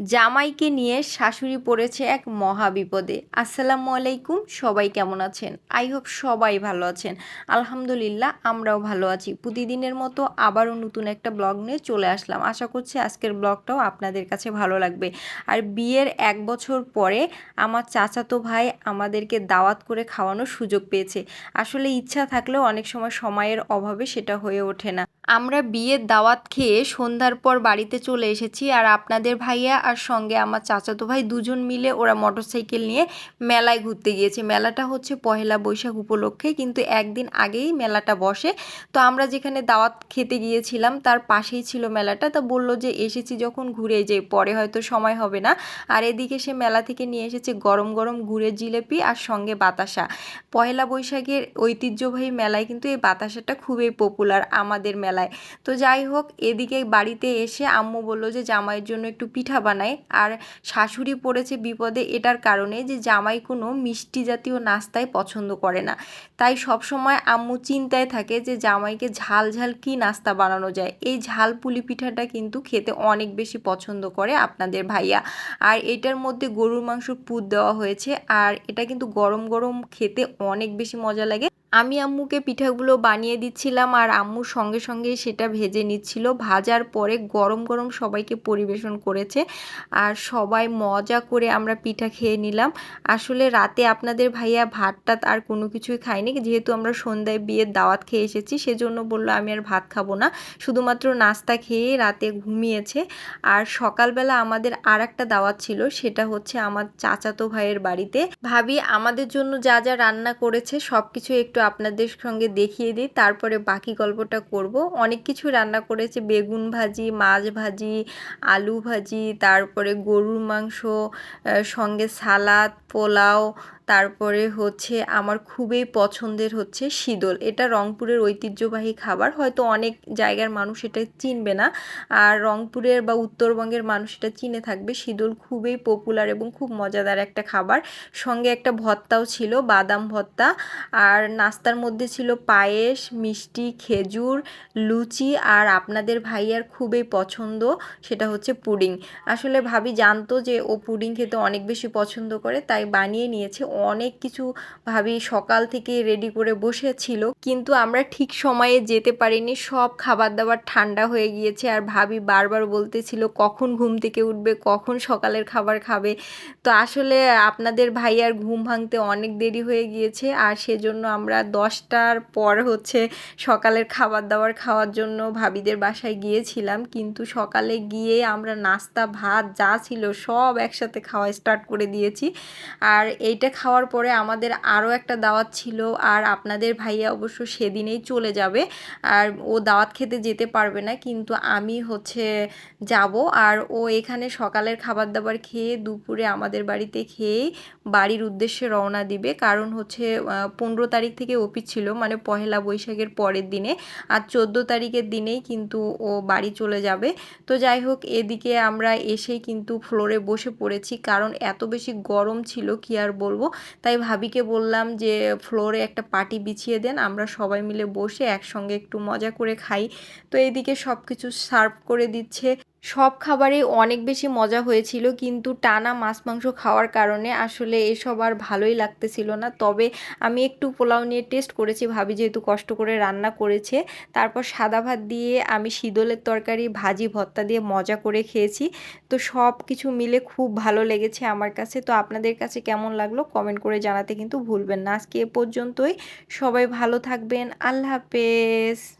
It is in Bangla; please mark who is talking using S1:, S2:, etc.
S1: জামাইকে নিয়ে শাশুড়ি পড়েছে এক মহা বিপদে। আসসালামু আলাইকুম, সবাই কেমন আছেন? আই হোপ সবাই ভালো আছেন। আলহামদুলিল্লাহ, আমরাও ভালো আছি। প্রতিদিনের মতো আবারও নতুন একটা ব্লগ নিয়ে চলে আসলাম। আশা করছি আজকের ব্লগটাও আপনাদের কাছে ভালো লাগবে। আর বিয়ের এক বছর পরে আমার চাচাতো ভাই আমাদেরকে দাওয়াত করে খাওয়ানোর সুযোগ পেয়েছে। আসলে ইচ্ছা থাকলেও অনেক সময় সময়ের অভাবে সেটা হয়ে ওঠে না। আমরা বিয়ের দাওয়াত খেয়ে সন্ধ্যার পর বাড়িতে চলে এসেছি। আর আপনাদের ভাইয়া আর সঙ্গে আমার চাচাতো ভাই দুজন মিলে ওরা মোটরসাইকেল নিয়ে মেলায় ঘুরতে গিয়েছে। মেলাটা হচ্ছে পহেলা বৈশাখ উপলক্ষে, কিন্তু একদিন আগেই মেলাটা বসে। তো আমরা যেখানে দাওয়াত খেতে গিয়েছিলাম, তার পাশেই ছিল মেলাটা। তা বলল যে, এসেছি যখন ঘুরে যে, পরে হয়তো সময় হবে না। আর এদিকে সে মেলা থেকে নিয়ে এসেছে গরম গরম ঘুরে জিলেপি আর সঙ্গে বাতাসা। পহেলা বৈশাখের ঐতিহ্যবাহী মেলায় কিন্তু এই বাতাসাটা খুবই পপুলার আমাদের মেলায়। তো যাই হোক, এদিকে বাড়িতে এসে আম্মু বলল যে, জামাইয়ের জন্য একটু পিঠা বানাই আর শাশুড়ি পড়েছে বিপদে এটার কারণে যে জামাই কোনো মিষ্টি জাতীয় নাস্তায় পছন্দ করে না। তাই সব সময় আম্মু চিন্তায় থাকে যে জামাইকে ঝাল ঝাল কি নাস্তা বানানো যায়। এই ঝাল পুলি পিঠাটা কিন্তু খেতে অনেক বেশি পছন্দ করে আপনাদের ভাইয়া। আর এটার মধ্যে গরুর মাংস পুত দেওয়া হয়েছে। আর এটা কিন্তু গরম গরম খেতে অনেক বেশি মজা লাগে। আমি আম্মুকে পিঠাগুলো বানিয়ে দিচ্ছিলাম আর আম্মুর সঙ্গে সঙ্গে সেটা ভেজে নিচ্ছিল। ভাজার পরে গরম গরম সবাইকে পরিবেশন করেছে। আর সবাই মজা করে আমরা পিঠা খেয়ে নিলাম। আসলে রাতে আপনাদের ভাইয়া ভাত টাত আর কোনো কিছুই খায়নি। যেহেতু আমরা সন্ধ্যায় বিয়ের দাওয়াত খেয়ে এসেছি, সেজন্য বলল আমি আর ভাত খাব না। শুধুমাত্র নাস্তা খেয়ে রাতে ঘুমিয়েছে। আর সকালবেলা আমাদের আর একটা দাওয়াত ছিল, সেটা হচ্ছে আমার চাচাতো ভাইয়ের বাড়িতে। ভাবি, আমাদের জন্য যা যা রান্না করেছে সব কিছু একটু আপনাদের সঙ্গে দেখিয়ে দিই, তারপরে বাকি গল্পটা করব। অনেক কিছু রান্না করেছে, বেগুন ভাজি, মাছ ভাজি, আলু ভাজি তারপরে গরুর মাংস সঙ্গে সালাদ পোলাও তারপরে হচ্ছে আমার খুবই পছন্দের হচ্ছে শীদল এটা রংপুরের ঐতিহ্যবাহী খাবার। হয়তো অনেক জায়গার মানুষ এটা চিনবে না। আর রংপুরের বা উত্তরবঙ্গের মানুষ এটা চিনে থাকবে। শীদল খুবই পপুলার এবং খুব মজাদার একটা খাবার। সঙ্গে একটা ভত্তাও ছিল, বাদাম ভত্তা। আর নাস্তার মধ্যে ছিল পায়েস, মিষ্টি, খেজুর, লুচি। আর আপনাদের ভাইয়ার খুবই পছন্দ সেটা হচ্ছে পুডিং। আসলে ভাবি জানতো যে ও পুডিং খেতে অনেক বেশি পছন্দ করে, তাই বানিয়ে নিয়েছে। অনেক কিছু ভাবি সকাল থেকে রেডি করে বসেছিল, কিন্তু আমরা ঠিক সময়ে যেতে পারিনি। সব খাবার দাবার ঠান্ডা হয়ে গিয়েছে আর ভাবি বারবার বলতেছিল, কখন ঘুম থেকে উঠবে? কখন সকালের খাবার খাবে? তো আসলে আপনাদের ভাইয়ার ঘুম ভাঙতে অনেক দেরি হয়ে গিয়েছে আর সেজন্য আমরা দশটার পর হচ্ছে সকালের খাবার দাবার খাওয়ার জন্য ভাবিদের বাসায় গিয়েছিলাম। কিন্তু সকালে গিয়ে আমরা নাস্তা, ভাত যা ছিল সব একসাথে খাওয়া স্টার্ট করে দিয়েছি। আর এইটা খাওয়ার পরে আমাদের আরও একটা দাওয়াত ছিল আর আপনাদের ভাইয়া অবশ্য সেদিনেই চলে যাবে। আর ও দাওয়াত খেতে যেতে পারবে না, কিন্তু আমি হচ্ছে যাব। আর ও এখানে সকালের খাবার দাবার খেয়ে দুপুরে আমাদের বাড়িতে খেয়ে বাড়ির উদ্দেশ্যে রওনা দিবে। কারণ হচ্ছে পনেরো তারিখ থেকে অফিস ছিল মানে পহেলা বৈশাখের পরের দিনে। আর চোদ্দ তারিখের দিনেই কিন্তু ও বাড়ি চলে যাবে। তো যাই হোক, এদিকে আমরা এসেই কিন্তু ফ্লোরে বসে পড়েছি। কারণ এত বেশি গরম ছিল, কি আর বলব? তাই ভাবিকে বললাম যে, ফ্লোরে একটা পার্টি বিছিয়ে দেন, আমরা সবাই মিলে বসে একসঙ্গে একটু মজা করে খাই। তো এদিকে সব কিছু সার্ভ করে দিচ্ছে। সব খাবারেই অনেক বেশি মজা হয়েছিল, কিন্তু টানা মাছ, মাংস খাওয়ার কারণে আসলে এসব আর ভালোই লাগতেছিল না। তবে আমি একটু পোলাও নিয়ে টেস্ট করেছি, ভাবি যেহেতু কষ্ট করে রান্না করেছে। তারপর সাদা ভাত দিয়ে আমি শীতলের তরকারি, ভাজি, ভর্তা দিয়ে মজা করে খেয়েছি। তো সব কিছু মিলে খুব ভালো লেগেছে আমার কাছে। তো আপনাদের কাছে কেমন লাগল কমেন্ট করে জানাতে কিন্তু ভুলবেন না। আজকে এ পর্যন্তই। সবাই ভালো থাকবেন। আল্লাহ হাফেজ।